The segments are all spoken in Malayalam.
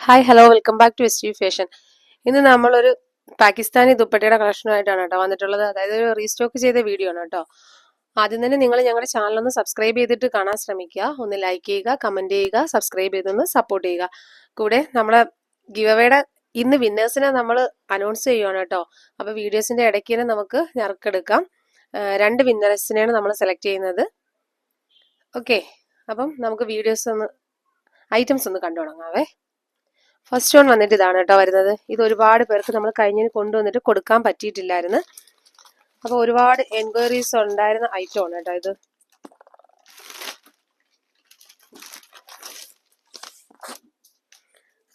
Hi hello welcome back to S T fashion ഇന്ന് നമ്മളൊരു പാകിസ്ഥാനി ദുപ്പട്ടയുടെ കളക്ഷനുമായിട്ടാണ് കേട്ടോ വന്നിട്ടുള്ളത്. അതായത് ഒരു റീസ്റ്റോക്ക് ചെയ്ത വീഡിയോ ആണ് കേട്ടോ. ആദ്യം തന്നെ നിങ്ങൾ ഞങ്ങളുടെ ചാനൽ ഒന്ന് സബ്സ്ക്രൈബ് ചെയ്തിട്ട് കാണാൻ ശ്രമിക്കുക. ഒന്ന് ലൈക്ക് ചെയ്യുക കമന്റ് ചെയ്യുക സബ്സ്ക്രൈബ് ചെയ്തൊന്ന് സപ്പോർട്ട് ചെയ്യുക. കൂടെ നമ്മളെ ഗിവവേയുടെ ഇന്ന് വിന്നേഴ്സിനെ നമ്മൾ അനൗൺസ് ചെയ്യുവാണ് കേട്ടോ. അപ്പോൾ വീഡിയോസിന്റെ ഇടയ്ക്ക് തന്നെ നമുക്ക് ഞറക്കെടുക്കാം. രണ്ട് വിന്നേഴ്സിനെയാണ് നമ്മൾ സെലക്ട് ചെയ്യുന്നത്. ഓക്കെ അപ്പം നമുക്ക് വീഡിയോസ് ഒന്ന് ഐറ്റംസ് ഒന്ന് കണ്ടു തുടങ്ങാവേ ഫസ്റ്റ് വൺ വന്നിട്ട് ഇതാണ് കേട്ടോ വരുന്നത്. ഇത് ഒരുപാട് പേർക്ക് നമ്മൾ കഴിഞ്ഞതിന് കൊണ്ടുവന്നിട്ട് കൊടുക്കാൻ പറ്റിയിട്ടില്ലായിരുന്നു. അപ്പോൾ ഒരുപാട് എൻക്വയറീസ് ഉണ്ടായിരുന്ന ഐറ്റം ആണ് കേട്ടോ ഇത്.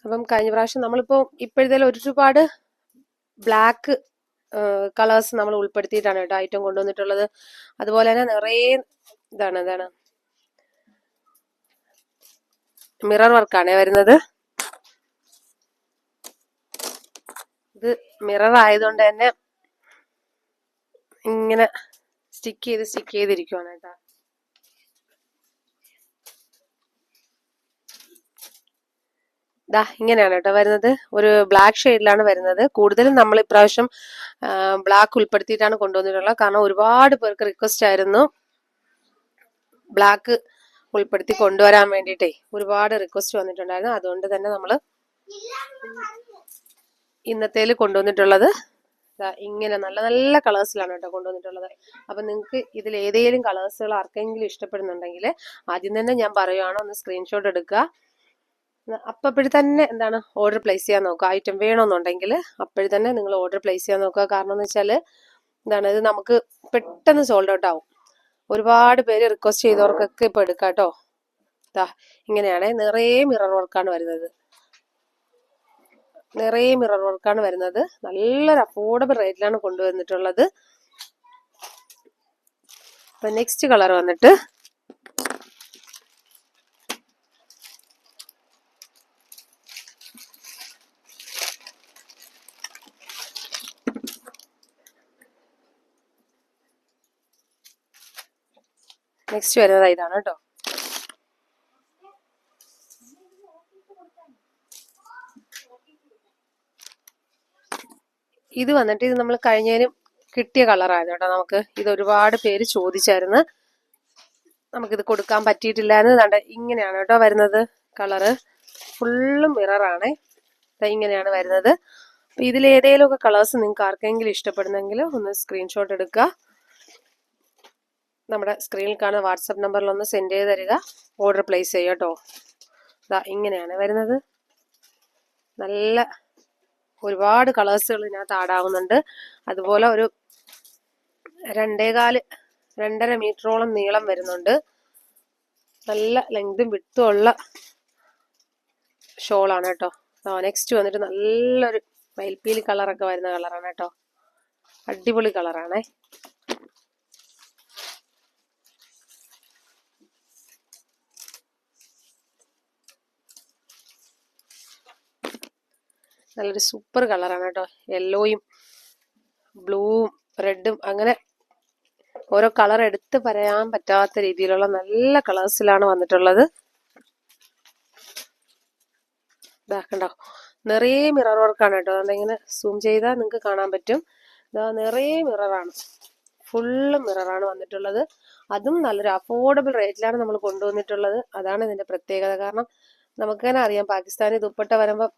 അപ്പം കഴിഞ്ഞ പ്രാവശ്യം നമ്മളിപ്പോൾ ഇപ്പോഴത്തേലും ഒരുപാട് ബ്ലാക്ക് കളേഴ്സ് നമ്മൾ ഉൾപ്പെടുത്തിയിട്ടാണ് കേട്ടോ ഐറ്റം കൊണ്ടുവന്നിട്ടുള്ളത്. അതുപോലെ തന്നെ നിറയെ ഇതാണ് ഇതാണ്. മിറർ വർക്കാണ് വരുന്നത്. ഇത് മിറർ ആയതുകൊണ്ട് തന്നെ ഇങ്ങനെ സ്റ്റിക്ക് ചെയ്ത് സ്റ്റിക്ക് ചെയ്തിരിക്കുവാണ് കേട്ടോ. ദാ ഇങ്ങനെയാണ് കേട്ടോ വരുന്നത്. ഒരു ബ്ലാക്ക് ഷെയ്ഡിലാണ് വരുന്നത്. കൂടുതലും നമ്മൾ ഇപ്രാവശ്യം ബ്ലാക്ക് ഉൾപ്പെടുത്തിയിട്ടാണ് കൊണ്ടുവന്നിട്ടുള്ളത്. കാരണം ഒരുപാട് പേർക്ക് റിക്വസ്റ്റ് ആയിരുന്നു ബ്ലാക്ക് ഉൾപ്പെടുത്തി കൊണ്ടുവരാൻ വേണ്ടിയിട്ടേ ഒരുപാട് റിക്വസ്റ്റ് വന്നിട്ടുണ്ടായിരുന്നു. അതുകൊണ്ട് തന്നെ നമ്മൾ ഇന്നത്തേൽ കൊണ്ടുവന്നിട്ടുള്ളത്. ഇങ്ങനെ നല്ല നല്ല കളേഴ്സിലാണ് കേട്ടോ കൊണ്ടുവന്നിട്ടുള്ളത്. അപ്പം നിങ്ങൾക്ക് ഇതിൽ ഏതെങ്കിലും കളേഴ്സുകൾ ആർക്കെങ്കിലും ഇഷ്ടപ്പെടുന്നുണ്ടെങ്കിൽ ആദ്യം തന്നെ ഞാൻ പറയുവാണ് ഒന്ന് സ്ക്രീൻഷോട്ട് എടുക്കുക. അപ്പോഴേ തന്നെ എന്താണ് ഓർഡർ പ്ലേസ് ചെയ്യാൻ നോക്കുക. ഐറ്റം വേണമെന്നുണ്ടെങ്കിൽ അപ്പോഴേ തന്നെ നിങ്ങൾ ഓർഡർ പ്ലേസ് ചെയ്യാൻ നോക്കുക. കാരണം എന്ന് വെച്ചാൽ എന്താണ് ഇത് നമുക്ക് പെട്ടെന്ന് സോൾഡ് ഔട്ട് ആവും. ഒരുപാട് പേര് റിക്വസ്റ്റ് ചെയ്തവർക്കൊക്കെ ഇപ്പോൾ എടുക്കാം കേട്ടോ. ദാ ഇങ്ങനെയാണ് നിറയെ മിറർ വർക്കാണ് വരുന്നത്. നിറയെ മിറർ വർക്കാണ് വരുന്നത്. നല്ലൊരു അഫോർഡബിൾ റേറ്റിലാണ് കൊണ്ടുവന്നിട്ടുള്ളത്. അപ്പൊ നെക്സ്റ്റ് കളർ വന്നിട്ട് നെക്സ്റ്റ് വരുന്നത് ഇതാണ് കേട്ടോ ഇത് വന്നിട്ട് ഇത് നമ്മൾ കഴിഞ്ഞതിനും കിട്ടിയ കളറായിരുന്നു കേട്ടോ നമുക്ക്. ഇത് ഒരുപാട് പേര് ചോദിച്ചായിരുന്നു. നമുക്കിത് കൊടുക്കാൻ പറ്റിയിട്ടില്ല എന്ന് കണ്ട ഇങ്ങനെയാണ് കേട്ടോ വരുന്നത് കളറ് ഫുള്ളും മിററാണ് ഇങ്ങനെയാണ് വരുന്നത്. അപ്പൊ ഒക്കെ കളേഴ്സ് നിങ്ങൾക്ക് ആർക്കെങ്കിലും ഇഷ്ടപ്പെടുന്നെങ്കിൽ ഒന്ന് സ്ക്രീൻഷോട്ട് എടുക്കുക. നമ്മുടെ സ്ക്രീനിൽ കാണുന്ന വാട്സപ്പ് നമ്പറിൽ ഒന്ന് സെൻഡ് ചെയ്ത് തരിക. ഓർഡർ പ്ലേസ് കേട്ടോ. ഇതാ ഇങ്ങനെയാണ് വരുന്നത്. നല്ല ഒരുപാട് കളേഴ്സുകൾ ഇതിനകത്ത് ആടാവുന്നുണ്ട് അതുപോലെ ഒരു രണ്ടേകാൽ രണ്ടര മീറ്ററോളം നീളം വരുന്നുണ്ട്. നല്ല ലെങ്തും വിട്ടും ഉള്ള ഷോളാണ് കേട്ടോ. നെക്സ്റ്റ് വന്നിട്ട് നല്ലൊരു മയിൽപ്പീലി കളറൊക്കെ വരുന്ന കളറാണ് കേട്ടോ. അടിപൊളി കളറാണേ നല്ലൊരു സൂപ്പർ കളറാണ് കേട്ടോ. യെല്ലോയും ബ്ലൂവും റെഡും അങ്ങനെ ഓരോ കളർ എടുത്ത് പറയാൻ പറ്റാത്ത രീതിയിലുള്ള നല്ല കളേഴ്സിലാണ് വന്നിട്ടുള്ളത്. ഇതാക്കണ്ടോ കണ്ടോ? നിറയെ മിറർ വർക്കാണ് കേട്ടോ. അതുകൊണ്ട് സൂം ചെയ്താൽ നിങ്ങൾക്ക് കാണാൻ പറ്റും. ഇതാ നിറയെ മിററാണ് ഫുള്ള് മിററാണ് വന്നിട്ടുള്ളത്. അതും നല്ലൊരു അഫോർഡബിൾ റേറ്റിലാണ് നമ്മൾ കൊണ്ടുവന്നിട്ടുള്ളത്. അതാണ് ഇതിന്റെ പ്രത്യേകത. കാരണം നമുക്ക് തന്നെ അറിയാം പാകിസ്ഥാനി ദുപ്പട്ട വരുമ്പോൾ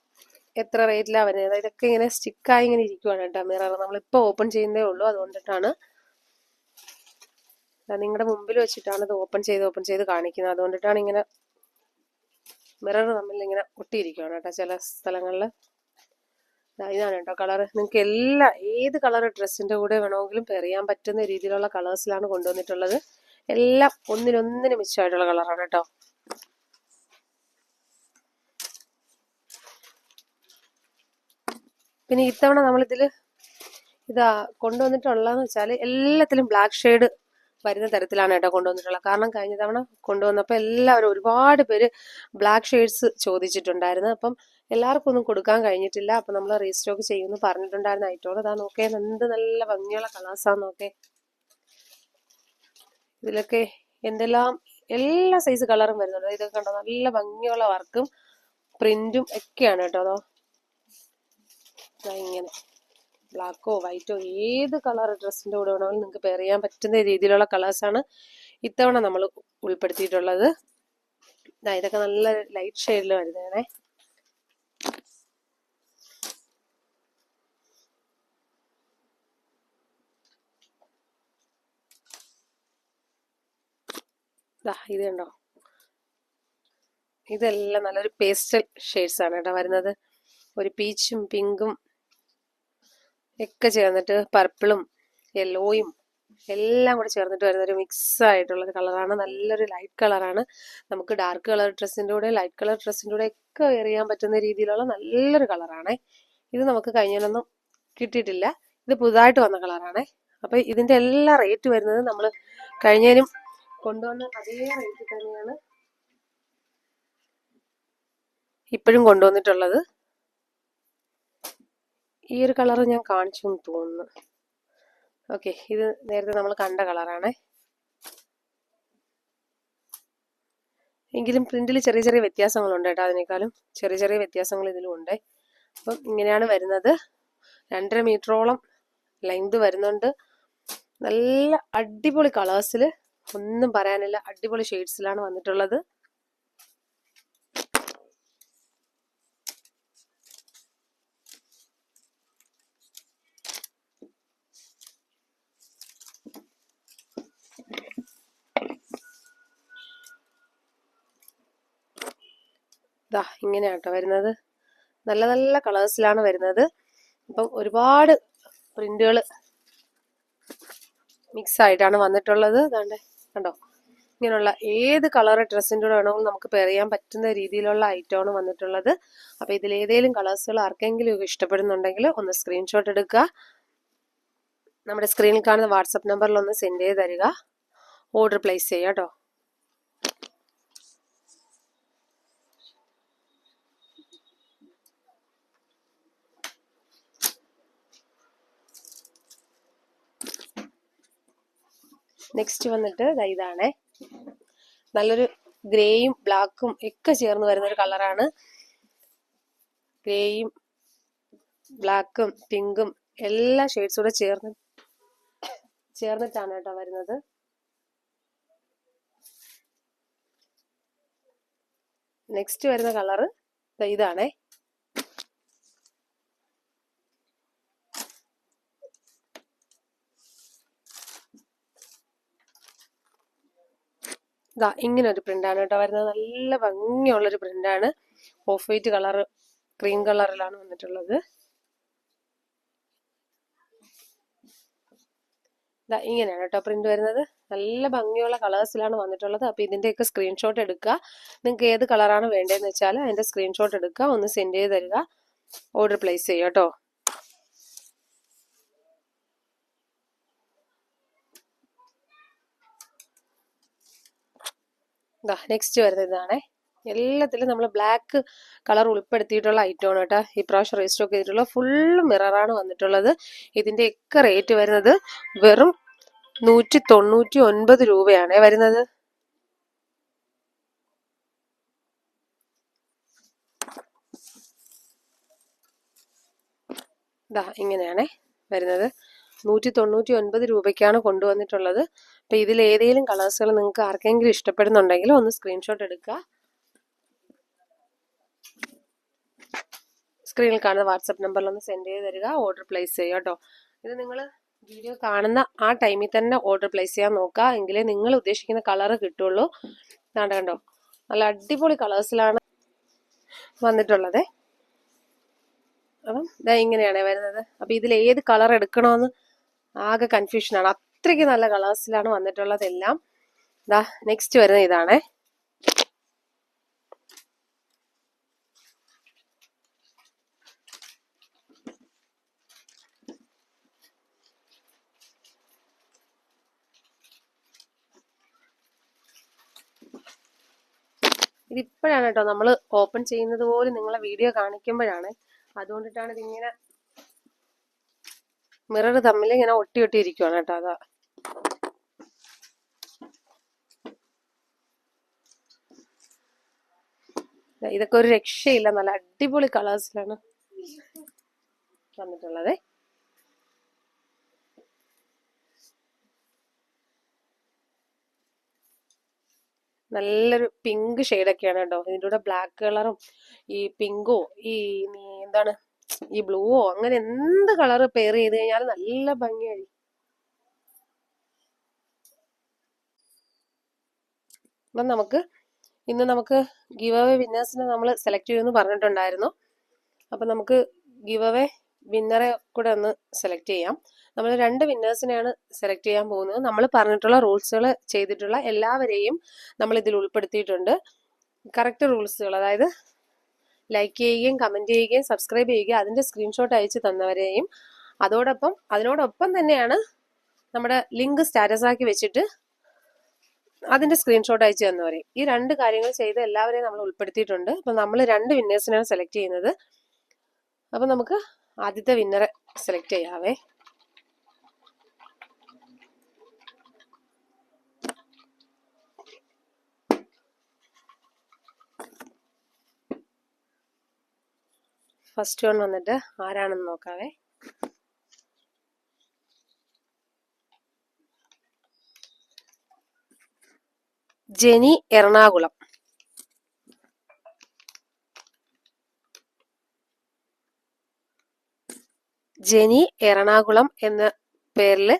എത്ര റേറ്റിലാണ് വരുന്നത്? അതായത് ഇതൊക്കെ ഇങ്ങനെ സ്റ്റിക്കായി ഇങ്ങനെ ഇരിക്കുവാണ് കേട്ടോ മിറർ നമ്മളിപ്പോൾ ഓപ്പൺ ചെയ്യുന്നേ ഉള്ളൂ അതുകൊണ്ടിട്ടാണ്. നിങ്ങളുടെ മുമ്പിൽ വെച്ചിട്ടാണ് ഇത് ഓപ്പൺ ചെയ്ത് ഓപ്പൺ ചെയ്ത് കാണിക്കുന്നത്. അതുകൊണ്ടിട്ടാണ് ഇങ്ങനെ മിറർ തമ്മിൽ ഇങ്ങനെ ഒട്ടിയിരിക്കുകയാണ് കേട്ടോ ചില സ്ഥലങ്ങളിൽ ഇതാണ് കേട്ടോ കളർ നിങ്ങൾക്ക് എല്ലാ ഏത് കളർ ഡ്രസ്സിന്റെ കൂടെ വേണമെങ്കിലും പെറിയാൻ പറ്റുന്ന രീതിയിലുള്ള കളേഴ്സിലാണ് കൊണ്ടുവന്നിട്ടുള്ളത്. എല്ലാം ഒന്നിനൊന്നിന് മിച്ചമായിട്ടുള്ള കളറാണ് കേട്ടോ. പിന്നെ ഇത്തവണ നമ്മളിതിൽ ഇതാ കൊണ്ടുവന്നിട്ടുള്ളതെന്ന് വെച്ചാൽ എല്ലാത്തിലും ബ്ലാക്ക് ഷെയ്ഡ് വരുന്ന തരത്തിലാണ് കേട്ടോ കൊണ്ടുവന്നിട്ടുള്ളത്. കാരണം കഴിഞ്ഞ തവണ കൊണ്ടുവന്നപ്പോൾ എല്ലാവരും ഒരുപാട് പേര് ബ്ലാക്ക് ഷെയ്ഡ്സ് ചോദിച്ചിട്ടുണ്ടായിരുന്നു. അപ്പം എല്ലാവർക്കും ഒന്നും കൊടുക്കാൻ കഴിഞ്ഞിട്ടില്ല. അപ്പം നമ്മൾ റീസ്റ്റോക്ക് ചെയ്യുമെന്ന് പറഞ്ഞിട്ടുണ്ടായിരുന്നു. ഐറ്റോട് അതാ നോക്കേ എന്ത് നല്ല ഭംഗിയുള്ള കളേഴ്സാന്ന് നോക്കേ. ഇതിലൊക്കെ എന്തെല്ലാം എല്ലാ സൈസ് കളറും വരുന്നുണ്ട്. ഇതൊക്കെ കണ്ടോ നല്ല ഭംഗിയുള്ള വർക്കും പ്രിന്റും ഒക്കെയാണ് കേട്ടോ അതോ. ഇങ്ങനെ. ബ്ലാക്കോ വൈറ്റോ ഏത് കളർ ഡ്രസ്സിന്റെ കൂടെ വേണമെങ്കിലും നിങ്ങൾക്ക് പെയർ ചെയ്യാൻ പറ്റുന്ന രീതിയിലുള്ള കളേഴ്സാണ് ഇത്തവണ നമ്മൾ ഉൾപ്പെടുത്തിയിട്ടുള്ളത്. ദാ ഇതൊക്കെ നല്ല ലൈറ്റ് ഷെയ്ഡിൽ വരുന്നതാണേ. ദാ ഇത് കണ്ടോ? ഇതെല്ലാം നല്ലൊരു പേസ്റ്റൽ ഷെയ്ഡ്സ് ആണ് കേട്ടോ വരുന്നത്. ഒരു പീച്ചും പിങ്കും ഒക്കെ ചേർന്നിട്ട് പർപ്പിളും യെല്ലോയും എല്ലാം കൂടെ ചേർന്നിട്ട് വരുന്ന ഒരു മിക്സ് ആയിട്ടുള്ള ഒരു കളറാണ്. നല്ലൊരു ലൈറ്റ് കളറാണ്. നമുക്ക് ഡാർക്ക് കളർ ഡ്രസ്സിന്റെ കൂടെ ലൈറ്റ് കളർ ഡ്രസ്സിന്റെ കൂടെ ഒക്കെ വെയർ ചെയ്യാൻ പറ്റുന്ന രീതിയിലുള്ള നല്ലൊരു കളറാണേ. ഇത് നമുക്ക് കഴിഞ്ഞതിനൊന്നും കിട്ടിയിട്ടില്ല. ഇത് പുതുതായിട്ട് വന്ന കളറാണേ. അപ്പൊ ഇതിന്റെ എല്ലാ റേറ്റ് വരുന്നത് നമ്മൾ കഴിഞ്ഞതിനും കൊണ്ടുവന്ന അതേ റേറ്റ് തന്നെയാണ് ഇപ്പോഴും കൊണ്ടുവന്നിട്ടുള്ളത്. ഈ ഒരു കളർ ഞാൻ കാണിച്ചു എന്ന് തോന്നുന്നു. ഓക്കെ ഇത് നേരത്തെ നമ്മൾ കണ്ട കളറാണ്. എങ്കിലും പ്രിന്റിൽ ചെറിയ ചെറിയ വ്യത്യാസങ്ങളുണ്ട് കേട്ടോ അതിനേക്കാളും. ചെറിയ ചെറിയ വ്യത്യാസങ്ങൾ ഇതിലും ഉണ്ട്. അപ്പം ഇങ്ങനെയാണ് വരുന്നത്. രണ്ടര മീറ്ററോളം ലെങ്ത് വരുന്നുണ്ട്. നല്ല അടിപൊളി കളേഴ്സിൽ ഒന്നും പറയാനില്ല അടിപൊളി ഷെയ്ഡ്സിലാണ് വന്നിട്ടുള്ളത്. ഇതാ ഇങ്ങനെയാട്ടോ വരുന്നത്. നല്ല നല്ല കളേഴ്സിലാണ് വരുന്നത്. അപ്പം ഒരുപാട് പ്രിന്റുകൾ മിക്സ് ആയിട്ടാണ് വന്നിട്ടുള്ളത്. അതാണ്ട് കണ്ടോ? ഇങ്ങനെയുള്ള ഏത് കളർ ഡ്രസ്സിന്റെ കൂടെ വേണമെങ്കിലും നമുക്ക് പെയർ ചെയ്യാൻ പറ്റുന്ന രീതിയിലുള്ള ഐറ്റമാണ് വന്നിട്ടുള്ളത്. അപ്പോൾ ഇതിൽ ഏതെങ്കിലും കളേഴ്സുകൾ ആർക്കെങ്കിലും ഇഷ്ടപ്പെടുന്നുണ്ടെങ്കിൽ ഒന്ന് സ്ക്രീൻഷോട്ട് എടുക്കുക. നമ്മുടെ സ്ക്രീനിൽ കാണുന്ന വാട്സപ്പ് നമ്പറിൽ ഒന്ന് സെൻഡ് ചെയ്ത് തരിക. ഓർഡർ പ്ലേസ് ചെയ്യാം കേട്ടോ. നെക്സ്റ്റ് വന്നിട്ട് ഇതാണേ. നല്ലൊരു ഗ്രേയും ബ്ലാക്കും ഒക്കെ ചേർന്ന് വരുന്ന ഒരു കളറാണ്. ഗ്രേയും ബ്ലാക്കും പിങ്കും എല്ലാ ഷെയ്ഡ്സും കൂടെ ചേർന്ന് ചേർന്നിട്ടാണ് കേട്ടോ വരുന്നത്. നെക്സ്റ്റ് വരുന്ന കളറ് ഇതാണേ. ഇതാ ഇങ്ങനെ ഒരു പ്രിന്റാണ് കേട്ടോ വരുന്നത്. നല്ല ഭംഗിയുള്ളൊരു പ്രിന്റാണ് ഓഫ് വൈറ്റ് കളർ ക്രീം കളറിലാണ് വന്നിട്ടുള്ളത്. ഇതാ ഇങ്ങനെയാണ് കേട്ടോ പ്രിന്റ് വരുന്നത്. നല്ല ഭംഗിയുള്ള കളേഴ്സിലാണ് വന്നിട്ടുള്ളത്. അപ്പോൾ ഇതിന്റെയൊക്കെ സ്ക്രീൻഷോട്ട് എടുക്കുക. നിങ്ങൾക്ക് ഏത് കളറാണ് വേണ്ടതെന്ന് വെച്ചാൽ അതിന്റെ സ്ക്രീൻഷോട്ട് എടുക്കുക. ഒന്ന് സെൻഡ് ചെയ്ത് തരിക. ഓർഡർ പ്ലേസ് ചെയ്യുക കേട്ടോ. നെക്സ്റ്റ് വരുന്നത് ഇതാണേ. എല്ലാത്തിലും നമ്മൾ ബ്ലാക്ക് കളർ ഉൾപ്പെടുത്തിയിട്ടുള്ള ഐറ്റമാണ് കേട്ടോ. ഈ പ്രാവശ്യം റീസ്റ്റോക്ക് ചെയ്തിട്ടുള്ള ഫുൾ മിററാണ് വന്നിട്ടുള്ളത്. ഇതിന്റെ ഒക്കെ റേറ്റ് വരുന്നത് വെറും നൂറ്റി തൊണ്ണൂറ്റി ഒൻപത് രൂപയാണേ വരുന്നത്. ഇതാ ഇങ്ങനെയാണേ വരുന്നത്. നൂറ്റി തൊണ്ണൂറ്റി ഒൻപത് രൂപയ്ക്കാണ് കൊണ്ടുവന്നിട്ടുള്ളത്. അപ്പം ഇതിൽ ഏതെങ്കിലും കളേഴ്സുകൾ നിങ്ങൾക്ക് ആർക്കെങ്കിലും ഇഷ്ടപ്പെടുന്നുണ്ടെങ്കിൽ ഒന്ന് സ്ക്രീൻഷോട്ട് എടുക്കുക സ്ക്രീനിൽ കാണുന്ന വാട്സപ്പ് നമ്പറിൽ ഒന്ന് സെൻഡ് ചെയ്ത് തരിക ഓർഡർ പ്ലേസ് ചെയ്യുക കേട്ടോ ഇത് നിങ്ങൾ വീഡിയോ കാണുന്ന ആ ടൈമിൽ തന്നെ ഓർഡർ പ്ലേസ് ചെയ്യാൻ നോക്കുക എങ്കിലേ നിങ്ങൾ ഉദ്ദേശിക്കുന്ന കളർ കിട്ടുള്ളൂ. ഇതാണ്ട് കണ്ടോ? നല്ല അടിപൊളി കളേഴ്സിലാണ് വന്നിട്ടുള്ളത്. അപ്പം ഇതാ ഇങ്ങനെയാണ് വരുന്നത്. അപ്പം ഇതിൽ ഏത് കളർ എടുക്കണമെന്ന് ആകെ കൺഫ്യൂഷനാണ് അത്രയ്ക്ക് നല്ല കളേഴ്സിലാണ് വന്നിട്ടുള്ളതെല്ലാം. ഇതാ നെക്സ്റ്റ് വരുന്ന ഇതാണേ. ഇതിപ്പോഴാണ് കേട്ടോ നമ്മൾ ഓപ്പൺ ചെയ്യുന്നത് പോലും നിങ്ങളെ വീഡിയോ കാണിക്കുമ്പോഴാണ്. അതുകൊണ്ടിട്ടാണ് ഇതിങ്ങനെ മിറർ തമ്മിൽ ഇങ്ങനെ ഒട്ടി ഒട്ടി ഇരിക്കുവാണ് കേട്ടോ അതാ. ഇതൊക്കെ ഒരു രക്ഷയില്ല. നല്ല അടിപൊളി കളേഴ്സിലാണ് വന്നിട്ടുള്ളത്. നല്ലൊരു പിങ്ക് ഷെയ്ഡൊക്കെയാണ് കേട്ടോ. ഇതിന്റെ കൂടെ ബ്ലാക്ക് കളറും ഈ പിങ്കോ ഈ എന്താണ് ഈ ബ്ലൂവോ അങ്ങനെ എന്ത് കളർ പെയർ ചെയ്ത് കഴിഞ്ഞാൽ നല്ല ഭംഗിയായി. അപ്പം നമുക്ക് ഇന്ന് നമുക്ക് ഗിവ് അവേ വിന്നേഴ്സിനെ നമ്മൾ സെലക്ട് ചെയ്യുമെന്ന് പറഞ്ഞിട്ടുണ്ടായിരുന്നു. അപ്പം നമുക്ക് ഗിവ് അവേ വിന്നറെ കൂടെ ഒന്ന് സെലക്ട് ചെയ്യാം. നമ്മൾ രണ്ട് വിന്നേഴ്സിനെയാണ് സെലക്ട് ചെയ്യാൻ പോകുന്നത്. നമ്മൾ പറഞ്ഞിട്ടുള്ള റൂൾസുകൾ ചെയ്തിട്ടുള്ള എല്ലാവരെയും നമ്മൾ ഇതിൽ ഉൾപ്പെടുത്തിയിട്ടുണ്ട്. കറക്റ്റ് റൂൾസുകൾ അതായത് ലൈക്ക് ചെയ്യുകയും കമന്റ് ചെയ്യുകയും സബ്സ്ക്രൈബ് ചെയ്യുകയും അതിന്റെ സ്ക്രീൻഷോട്ട് അയച്ച് തന്നവരെയും. അതോടൊപ്പം അതിനോടൊപ്പം തന്നെയാണ് നമ്മുടെ ലിങ്ക് സ്റ്റാറ്റസ് ആക്കി വെച്ചിട്ട് അതിന്റെ സ്ക്രീൻഷോട്ട് അയച്ചു തന്നവരെയും ഈ രണ്ട് കാര്യങ്ങൾ ചെയ്ത് എല്ലാവരെയും നമ്മൾ ഉൾപ്പെടുത്തിയിട്ടുണ്ട്. അപ്പം നമ്മൾ രണ്ട് വിന്നേഴ്സിനാണ് സെലക്ട് ചെയ്യുന്നത്. അപ്പം നമുക്ക് ആദ്യത്തെ വിന്നറെ സെലക്ട് ചെയ്യാവേ. ഫസ്റ്റ് വൺ വന്നിട്ട് ആരാണെന്ന് നോക്കാവേ. ജെനി എറണാകുളം. ജെനി എറണാകുളം എന്ന പേരിൽ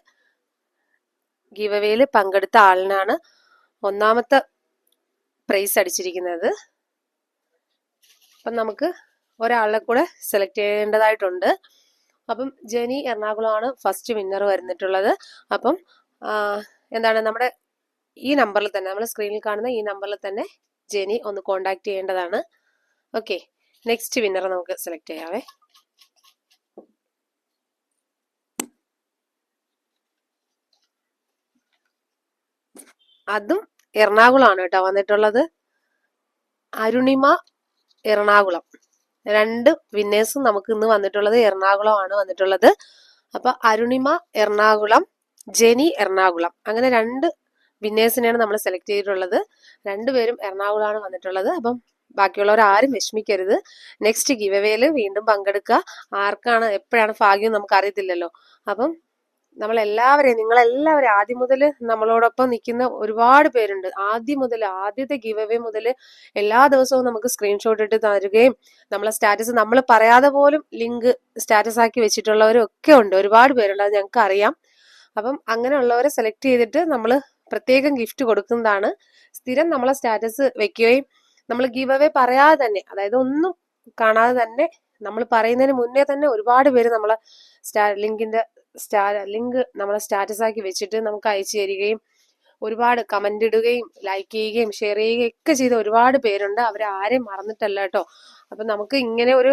ഗിവവേയിൽ പങ്കെടുത്ത ആളിനാണ് ഒന്നാമത്തെ പ്രൈസ് അടിച്ചിരിക്കുന്നത്. അപ്പം നമുക്ക് ഒരാളെ കൂടെ സെലക്ട് ചെയ്യേണ്ടതായിട്ടുണ്ട്. അപ്പം ജെനി എറണാകുളമാണ് ഫസ്റ്റ് വിന്നർ വരുന്നിട്ടുള്ളത്. അപ്പം എന്താണ് നമ്മുടെ ഈ നമ്പറിൽ തന്നെ നമ്മൾ സ്ക്രീനിൽ കാണുന്ന ഈ നമ്പറിൽ തന്നെ ജെനി ഒന്ന് കോണ്ടാക്ട് ചെയ്യേണ്ടതാണ്. ഓക്കെ നെക്സ്റ്റ് വിന്നർ നമുക്ക് സെലക്ട് ചെയ്യാവേ. അതും എറണാകുളമാണ് കേട്ടോ വന്നിട്ടുള്ളത്. അരുണിമ എറണാകുളം. രണ്ട് വിന്നേഴ്സും നമുക്ക് ഇന്ന് വന്നിട്ടുള്ളത് എറണാകുളമാണ് വന്നിട്ടുള്ളത്. അപ്പൊ അരുണിമ എറണാകുളം ജെനി എറണാകുളം. അങ്ങനെ രണ്ട് വിന്നേഴ്സിനെയാണ് നമ്മൾ സെലക്ട് ചെയ്തിട്ടുള്ളത്. രണ്ടുപേരും എറണാകുളമാണ് വന്നിട്ടുള്ളത്. അപ്പം ബാക്കിയുള്ളവർ ആരും വിഷമിക്കരുത്. നെക്സ്റ്റ് ഗിവവേയിൽ വീണ്ടും പങ്കെടുക്കുക. ആർക്കാണ് എപ്പോഴാണ് ഭാഗ്യം നമുക്ക് അറിയത്തില്ലല്ലോ അപ്പം നമ്മൾ എല്ലാവരെയും നിങ്ങളെല്ലാവരും ആദ്യം മുതൽ നമ്മളോടൊപ്പം നിൽക്കുന്ന ഒരുപാട് പേരുണ്ട്. ആദ്യം മുതൽ ആദ്യത്തെ ഗിവ് മുതൽ എല്ലാ ദിവസവും നമുക്ക് സ്ക്രീൻഷോട്ട് ഇട്ട് തരുകയും നമ്മളെ സ്റ്റാറ്റസ് നമ്മൾ പറയാതെ പോലും ലിങ്ക് സ്റ്റാറ്റസ് ആക്കി വെച്ചിട്ടുള്ളവരും ഒക്കെ ഉണ്ട്. ഒരുപാട് പേരുണ്ട് അത് ഞങ്ങൾക്ക് അറിയാം അപ്പം അങ്ങനെയുള്ളവരെ സെലക്ട് ചെയ്തിട്ട് നമ്മൾ പ്രത്യേകം ഗിഫ്റ്റ് കൊടുക്കുന്നതാണ്. സ്ഥിരം നമ്മളെ സ്റ്റാറ്റസ് വെക്കുകയും നമ്മൾ ഗീവ് അവേ പറയാതെ തന്നെ അതായത് ഒന്നും കാണാതെ തന്നെ നമ്മൾ പറയുന്നതിന് മുന്നേ തന്നെ ഒരുപാട് പേര് നമ്മളെ സ്റ്റാ ലിങ്കിന്റെ സ്റ്റാ ലിങ്ക് നമ്മളെ സ്റ്റാറ്റസ് ആക്കി വെച്ചിട്ട് നമുക്ക് അയച്ചു തരികയും ഒരുപാട് കമന്റ് ഇടുകയും ലൈക്ക് ചെയ്യുകയും ഷെയർ ചെയ്യുകയും ഒക്കെ ചെയ്ത ഒരുപാട് പേരുണ്ട്. അവരെ ആരെയും മറന്നിട്ടല്ല കേട്ടോ. അപ്പൊ നമുക്ക് ഇങ്ങനെ ഒരു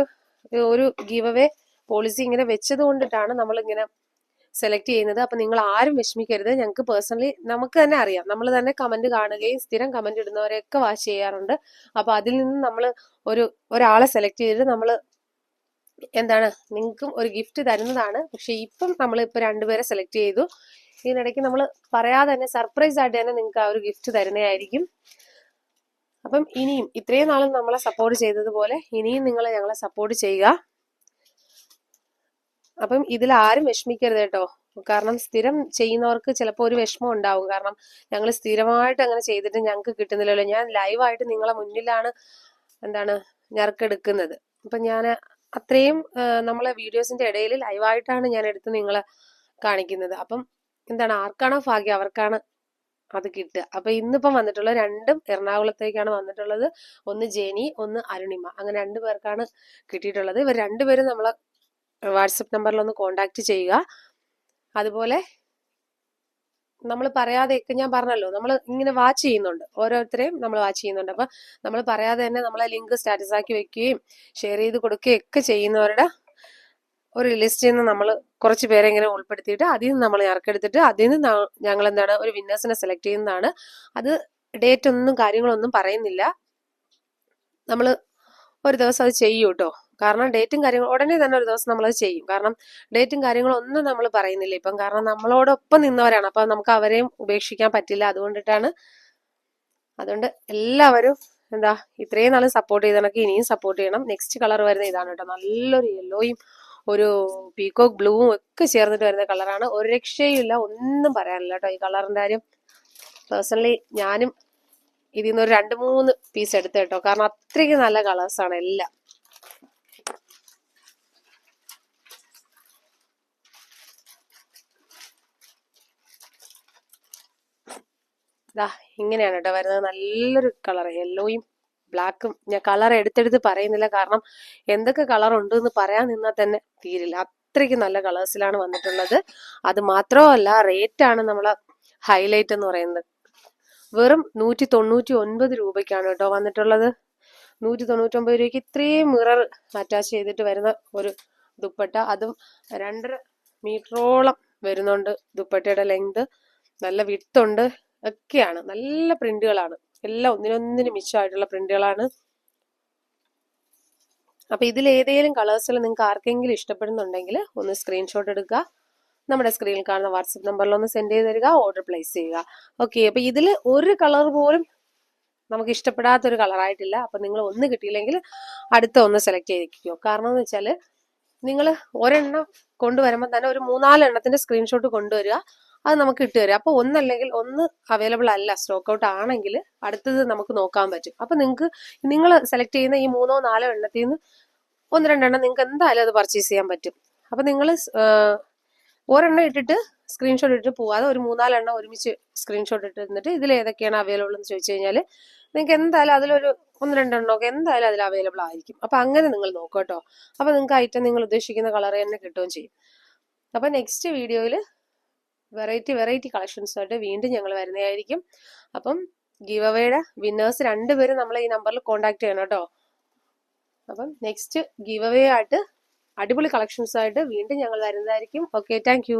ഒരു ഗീവ് അവേ പോളിസി ഇങ്ങനെ വെച്ചത് കൊണ്ടിട്ടാണ് നമ്മൾ ഇങ്ങനെ സെലക്ട് ചെയ്യുന്നത്. അപ്പൊ നിങ്ങൾ ആരും വിഷമിക്കരുത്. ഞങ്ങൾക്ക് പേഴ്സണലി നമുക്ക് തന്നെ അറിയാം. നമ്മൾ തന്നെ കമന്റ് കാണുകയും സ്ഥിരം കമന്റ് ഇടുന്നവരെയൊക്കെ വാച്ച് ചെയ്യാറുണ്ട്. അപ്പൊ അതിൽ നിന്ന് നമ്മൾ ഒരു ഒരാളെ സെലക്ട് ചെയ്തിട്ട് നമ്മൾ എന്താണ് നിങ്ങൾക്കും ഒരു ഗിഫ്റ്റ് തരുന്നതാണ്. പക്ഷെ ഇപ്പം നമ്മൾ ഇപ്പൊ രണ്ടുപേരെ സെലക്ട് ചെയ്തു. ഇതിനിടയ്ക്ക് നമ്മൾ പറയാതെ തന്നെ സർപ്രൈസ് ആയിട്ട് തന്നെ നിങ്ങൾക്ക് ആ ഒരു ഗിഫ്റ്റ് തരുന്നതായിരിക്കും. അപ്പം ഇനിയും ഇത്രയും നാളും നമ്മളെ സപ്പോർട്ട് ചെയ്തതുപോലെ ഇനിയും നിങ്ങൾ ഞങ്ങളെ സപ്പോർട്ട് ചെയ്യുക. അപ്പം ഇതിൽ ആരും വിഷമിക്കരുത് കേട്ടോ കാരണം സ്ഥിരം ചെയ്യുന്നവർക്ക് ചിലപ്പോൾ ഒരു വിഷമം ഉണ്ടാവും. കാരണം ഞങ്ങൾ സ്ഥിരമായിട്ട് അങ്ങനെ ചെയ്തിട്ട് ഞങ്ങൾക്ക് കിട്ടുന്നില്ലല്ലോ. ഞാൻ ലൈവായിട്ട് നിങ്ങളെ മുന്നിലാണ് എന്താണ് ഞറക്കെടുക്കുന്നത് അപ്പൊ ഞാൻ അത്രയും നമ്മളെ വീഡിയോസിന്റെ ഇടയിൽ ലൈവായിട്ടാണ് ഞാൻ എടുത്ത് നിങ്ങളെ കാണിക്കുന്നത്. അപ്പം എന്താണ് ആർക്കാണോ ഭാഗ്യം അവർക്കാണ് അത് കിട്ടുക. അപ്പൊ ഇന്നിപ്പം വന്നിട്ടുള്ള രണ്ടും എറണാകുളത്തേക്കാണ് വന്നിട്ടുള്ളത്. ഒന്ന് ജെനി ഒന്ന് അരുണിമ. അങ്ങനെ രണ്ടു പേർക്കാണ് കിട്ടിയിട്ടുള്ളത്. ഇവർ രണ്ടുപേരും നമ്മളെ വാട്സപ്പ് നമ്പറിൽ ഒന്ന് കോണ്ടാക്ട് ചെയ്യുക. അതുപോലെ നമ്മൾ പറയാതെയൊക്കെ ഞാൻ പറഞ്ഞല്ലോ നമ്മൾ ഇങ്ങനെ വാച്ച് ചെയ്യുന്നുണ്ട്. ഓരോരുത്തരെയും നമ്മൾ വാച്ച് ചെയ്യുന്നുണ്ട്. അപ്പൊ നമ്മൾ പറയാതെ തന്നെ നമ്മളെ ലിങ്ക് സ്റ്റാറ്റസ് ആക്കി വെക്കുകയും ഷെയർ ചെയ്ത് കൊടുക്കുകയും ഒക്കെ ചെയ്യുന്നവരുടെ ഒരു ലിസ്റ്റിൽ നിന്ന് നമ്മൾ കുറച്ച് പേരെ ഇങ്ങനെ ഉൾപ്പെടുത്തിയിട്ട് അതിൽ നിന്ന് നമ്മൾ ഇറക്കെടുത്തിട്ട് അതിൽ നിന്ന് ഞങ്ങൾ എന്താണ് ഒരു വിന്നേഴ്സിനെ സെലക്ട് ചെയ്യുന്നതാണ്. അത് ഡേറ്റ് ഒന്നും കാര്യങ്ങളൊന്നും പറയുന്നില്ല. നമ്മൾ ഒരു ദിവസം അത് ചെയ്യും കേട്ടോ കാരണം ഡേറ്റും കാര്യങ്ങളും ഉടനെ തന്നെ ഒരു ദിവസം നമ്മൾ ചെയ്യും. കാരണം ഡേറ്റും കാര്യങ്ങളും ഒന്നും നമ്മൾ പറയുന്നില്ല. ഇപ്പം കാരണം നമ്മളോടൊപ്പം നിന്നവരാണ്. അപ്പം നമുക്ക് അവരെയും ഉപേക്ഷിക്കാൻ പറ്റില്ല. അതുകൊണ്ടിട്ടാണ് അതുകൊണ്ട് എല്ലാവരും എന്താ ഇത്രയും നാൾ സപ്പോർട്ട് ചെയ്തണക്ക് ഇനിയും സപ്പോർട്ട് ചെയ്യണം. നെക്സ്റ്റ് കളർ വരുന്ന ഇതാണ് കേട്ടോ. നല്ലൊരു യെല്ലോയും ഒരു പീകോക്ക് ബ്ലൂവും ഒക്കെ ചേർന്നിട്ട് വരുന്ന കളറാണ് ഒരു രക്ഷയുമില്ല. ഒന്നും പറയാനില്ല കേട്ടോ. ഈ കളറിന്റെ കാര്യം പേഴ്സണലി ഞാനും ഇതിൽ നിന്ന് ഒരു രണ്ട് മൂന്ന് പീസ് എടുത്ത് കേട്ടോ. കാരണം അത്രയ്ക്ക് നല്ല കളേഴ്സാണ് എല്ലാം. ദാ ഇങ്ങനെയാണ് കേട്ടോ വരുന്നത്. നല്ലൊരു കളർ യെല്ലോയും ബ്ലാക്കും ഞാൻ കളർ എടുത്തെടുത്ത് പറയുന്നില്ല. കാരണം എന്തൊക്കെ കളർ ഉണ്ട് എന്ന് പറയാൻ നിന്നാൽ തന്നെ തീരില്ല. അത്രയ്ക്ക് നല്ല കളേഴ്സിലാണ് വന്നിട്ടുള്ളത്. അത് മാത്രമല്ല റേറ്റ് ആണ് നമ്മളെ ഹൈലൈറ്റ് എന്ന് പറയുന്നത്. വെറും നൂറ്റി തൊണ്ണൂറ്റി ഒൻപത് രൂപയ്ക്കാണ് കേട്ടോ വന്നിട്ടുള്ളത്. നൂറ്റി തൊണ്ണൂറ്റൊമ്പത് രൂപയ്ക്ക് ഇത്രയും മിറർ അറ്റാച്ച് ചെയ്തിട്ട് വരുന്ന ഒരു ദുപ്പട്ട. അതും രണ്ടര മീറ്ററോളം വരുന്നുണ്ട് ദുപ്പട്ടയുടെ ലെങ്ത് നല്ല വിട്ടുണ്ട് ഒക്കെയാണ്. നല്ല പ്രിന്റുകളാണ്. എല്ലാം ഒന്നിനൊന്നിന് മിച്ചമായിട്ടുള്ള പ്രിന്റുകളാണ്. അപ്പൊ ഇതിൽ ഏതെങ്കിലും കളേഴ്സിൽ നിങ്ങൾക്ക് ആർക്കെങ്കിലും ഇഷ്ടപ്പെടുന്നുണ്ടെങ്കിൽ ഒന്ന് സ്ക്രീൻഷോട്ട് എടുക്കുക. നമ്മുടെ സ്ക്രീനിൽ കാണുന്ന വാട്സപ്പ് നമ്പറിൽ ഒന്ന് സെൻഡ് ചെയ്ത് തരിക ഓർഡർ പ്ലേസ് ചെയ്യുക. ഓക്കെ അപ്പൊ ഇതിൽ ഒരു കളർ പോലും നമുക്ക് ഇഷ്ടപ്പെടാത്ത ഒരു കളറായിട്ടില്ല അപ്പൊ നിങ്ങൾ ഒന്ന് കിട്ടിയില്ലെങ്കിൽ അടുത്ത ഒന്ന് സെലക്ട് ചെയ്തിരിക്കോ കാരണം എന്ന് വെച്ചാൽ നിങ്ങൾ ഒരെണ്ണം കൊണ്ടുവരുമ്പോൾ തന്നെ ഒരു മൂന്നാൽ എണ്ണത്തിന്റെ സ്ക്രീൻഷോട്ട് കൊണ്ടുവരിക. അത് നമുക്ക് ഇട്ട് തരും. അപ്പൊ ഒന്നല്ലെങ്കിൽ ഒന്ന് അവൈലബിൾ അല്ല സ്റ്റോക്ക് ഔട്ട് ആണെങ്കിൽ അടുത്തത് നമുക്ക് നോക്കാൻ പറ്റും. അപ്പൊ നിങ്ങൾക്ക് നിങ്ങൾ സെലക്ട് ചെയ്യുന്ന ഈ മൂന്നോ നാലോ എണ്ണത്തിൽ നിന്ന് ഒന്ന് രണ്ടെണ്ണം നിങ്ങൾക്ക് എന്തായാലും അത് പർച്ചേസ് ചെയ്യാൻ പറ്റും. അപ്പൊ നിങ്ങൾ ഒരെണ്ണം ഇട്ടിട്ട് സ്ക്രീൻഷോട്ട് ഇട്ടിട്ട് പോവാതെ ഒരു മൂന്നാലെണ്ണം ഒരുമിച്ച് സ്ക്രീൻഷോട്ട് ഇട്ട് എന്നിട്ട് ഇതിൽ ഏതൊക്കെയാണ് അവൈലബിൾ എന്ന് ചോദിച്ചു കഴിഞ്ഞാൽ നിങ്ങൾക്ക് എന്തായാലും അതിലൊരു ഒന്ന് രണ്ടെണ്ണം ഒക്കെ എന്തായാലും അതിൽ അവൈലബിൾ ആയിരിക്കും. അപ്പൊ അങ്ങനെ നിങ്ങൾ നോക്കാം കേട്ടോ. അപ്പൊ നിങ്ങൾക്ക് ഐറ്റം നിങ്ങൾ ഉദ്ദേശിക്കുന്ന കളർ തന്നെ കിട്ടുകയും ചെയ്യും. അപ്പൊ നെക്സ്റ്റ് വീഡിയോയിൽ വെറൈറ്റി വെറൈറ്റി കളക്ഷൻസ് ആയിട്ട് വീണ്ടും ഞങ്ങൾ വരുന്നതായിരിക്കും. അപ്പം ഗീവ് അവയുടെ വിന്നേഴ്സ് രണ്ടുപേരും നമ്മൾ ഈ നമ്പറിൽ കോൺടാക്ട് ചെയ്യണം കേട്ടോ. അപ്പം നെക്സ്റ്റ് ഗീവ് അവേ ആയിട്ട് അടിപൊളി കളക്ഷൻസ് ആയിട്ട് വീണ്ടും ഞങ്ങൾ വരുന്നതായിരിക്കും. Okay thank